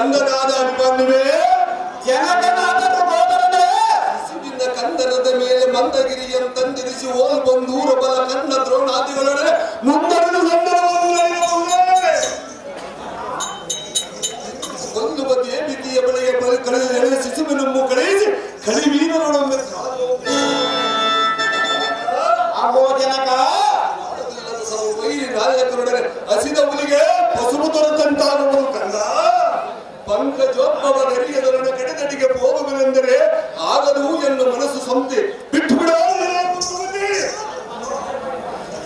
ಕಂದನಾದ ಬಂದುವೆ ಜನಕನಾದ ಸಹೋದರನೇ ಹಸಿವಿನ ಕಂದರದ ಮೇಲೆ ಮಂದಗಿರಿಯಂ ತಂದಿರಿಸಿ ಓಲ್ ಬಂದೂರ ಬಲ ಕನ್ನ ದ್ರೋಣಾದಿಗಳೊಡನೆ ಮುಂದರಿದು ಒಂದು ಬದಿಯ ಬಿತ್ತಿಯ ಬಳಿಯ ಕಳೆದ ಶಿಶುವಿನ ಆತ್ಮವ ನೆರಿಯದೊಡನ ಕಡೆದಡಿಗೆ ಹೋಗುವೆನೆಂದರೆ ಆಗದು ಎಂದು ಮನಸ್ಸು ಸಂತೆ ಬಿಟ್ಟು ಬಿಡೋ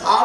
ಆ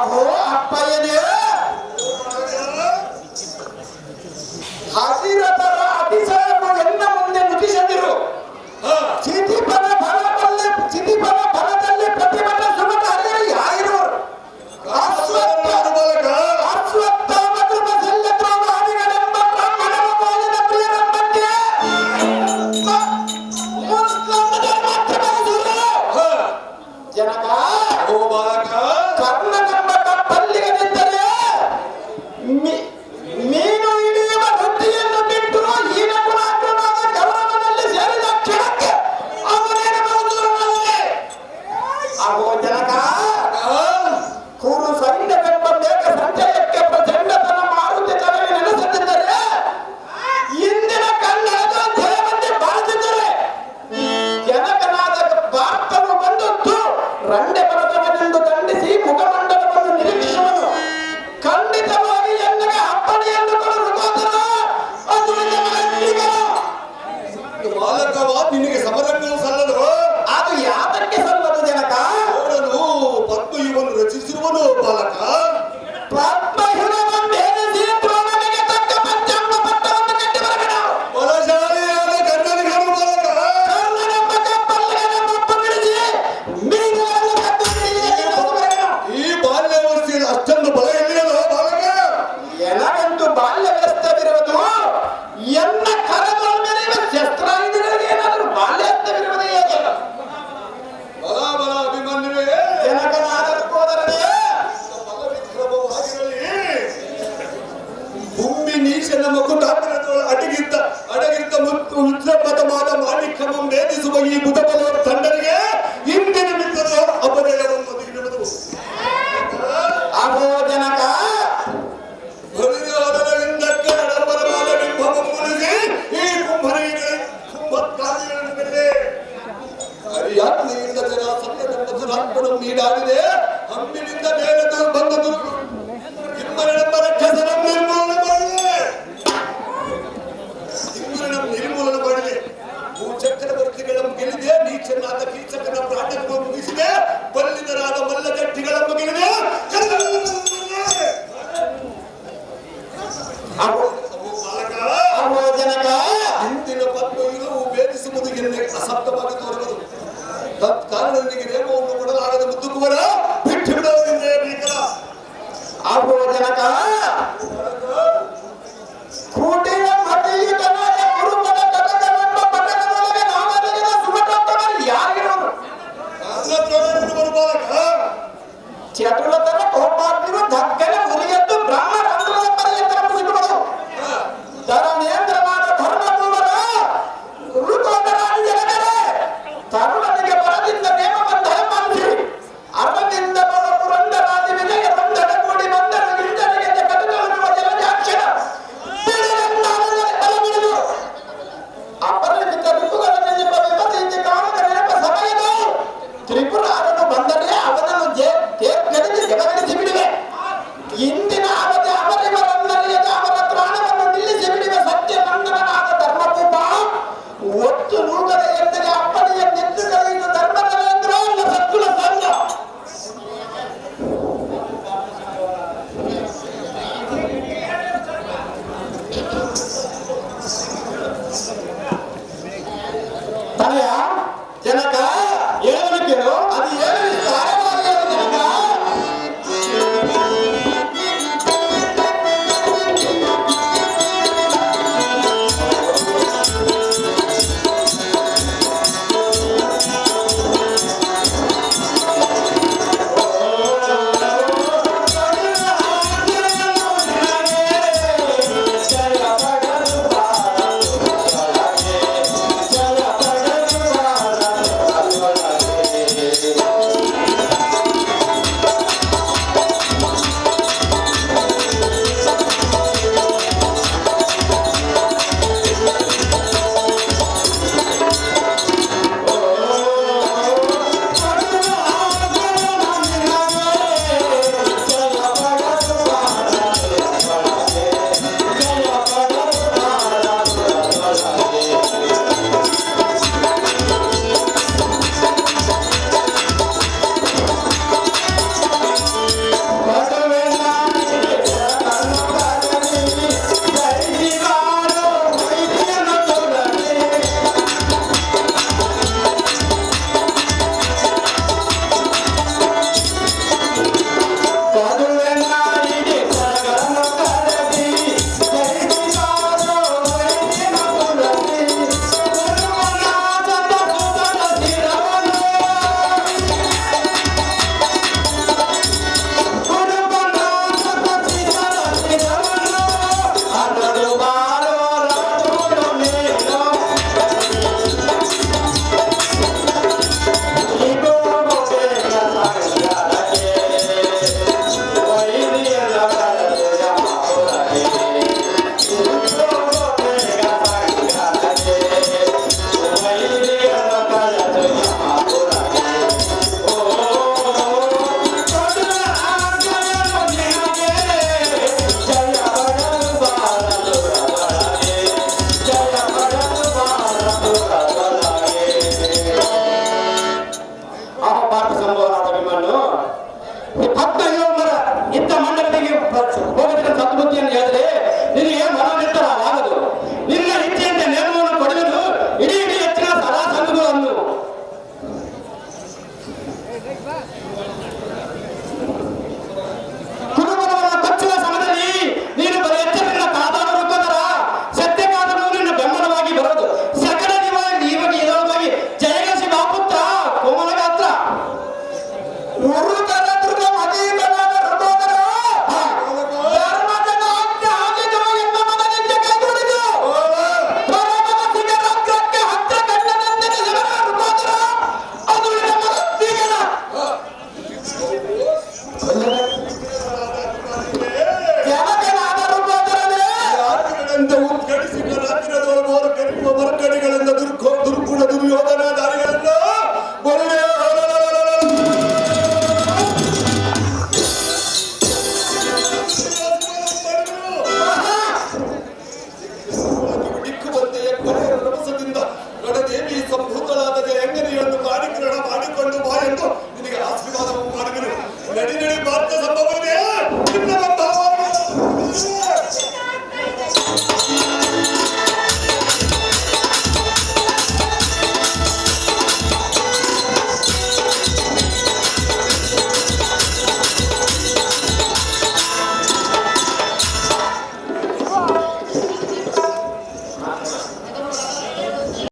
আবু தலையா எனக்கு ஏவனுக்கு அது ஏவ Mexico.